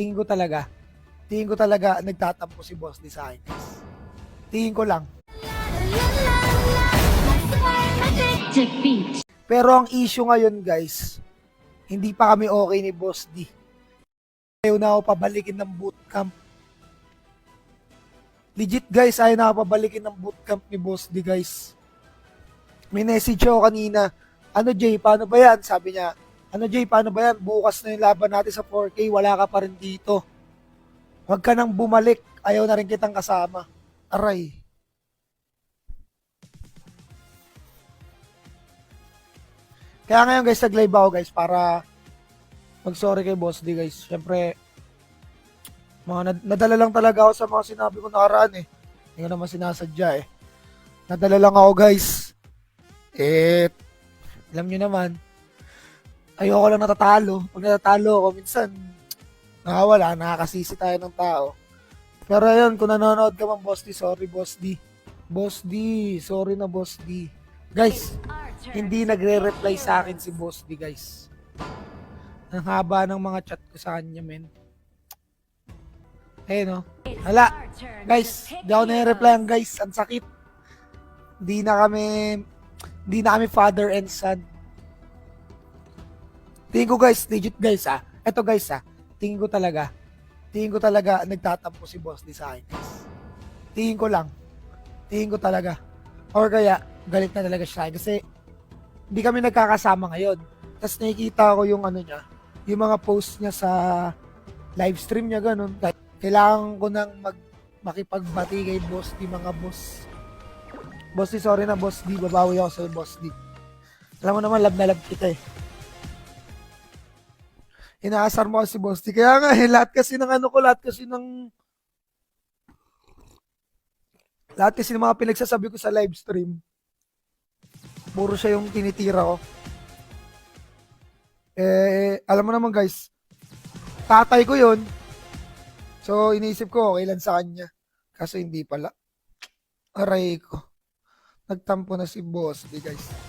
tingin ko talaga, tingin ko talaga nagtatampo si boss guys. Tingin ko lang. Pero ang issue ngayon guys, hindi pa kami okay ni Boss D. Ayaw na ako pabalikin ng bootcamp. Legit guys, ayaw na ako pabalikin ng bootcamp ni Boss D guys. May message ako kanina, ano Jay, paano ba yan? Sabi niya, ano Jay, paano ba yan? Bukas na yung laban natin sa 4K, wala ka pa rin dito. Huwag ka nang bumalik, ayaw na rin kitang kasama. Aray. Kaya ngayon guys, nag-live ako guys para mag-sorry kay Boss D guys. Siyempre, mga nad- nadala lang talaga ako sa mga sinabi ko nakaraan eh. Hindi ko naman sinasadya eh. Nadala lang ako guys. Eh, alam nyo naman, ayoko lang natatalo. Pag natatalo ako, minsan, nakawala, nakakasisi tayo ng tao. Pero ayun, kung nanonood ka man, Boss D, sorry Boss D. Boss D, sorry na Boss D. Guys, hindi nagre-reply sa akin si Boss D, guys. Ang haba ng mga chat ko sa kanya, men. Eh, no? Hala, guys, di ako nare-replyan, guys. Ang sakit. Hindi na kami, hindi na kami father and son. Tingin ko, guys, legit, guys, ah. Eto, guys, ah. Tingin ko talaga, tingin ko talaga nagtatampo si Boss D sa akin, guys. Tingin ko lang. Tingin ko talaga. Or kaya, galit na talaga siya. Kasi, hindi kami nagkakasama ngayon. Tapos nakikita ko yung ano niya, yung mga post niya sa live stream niya ganun. Kailangan ko nang mag makipagbati kay boss di mga boss. Boss di, sorry na boss di, babawi ako sa boss di. Alam mo naman, love na love kita eh. Inaasar mo kasi boss di. Kaya nga eh, lahat kasi ng ano ko, lahat kasi ng lahat kasi ng mga pinagsasabi ko sa live stream, puro siya yung tinitira ko. Eh, alam mo naman guys, tatay ko yun. So, iniisip ko, okay lang sa kanya. Kaso hindi pala. Aray ko. Nagtampo na si boss, di guys.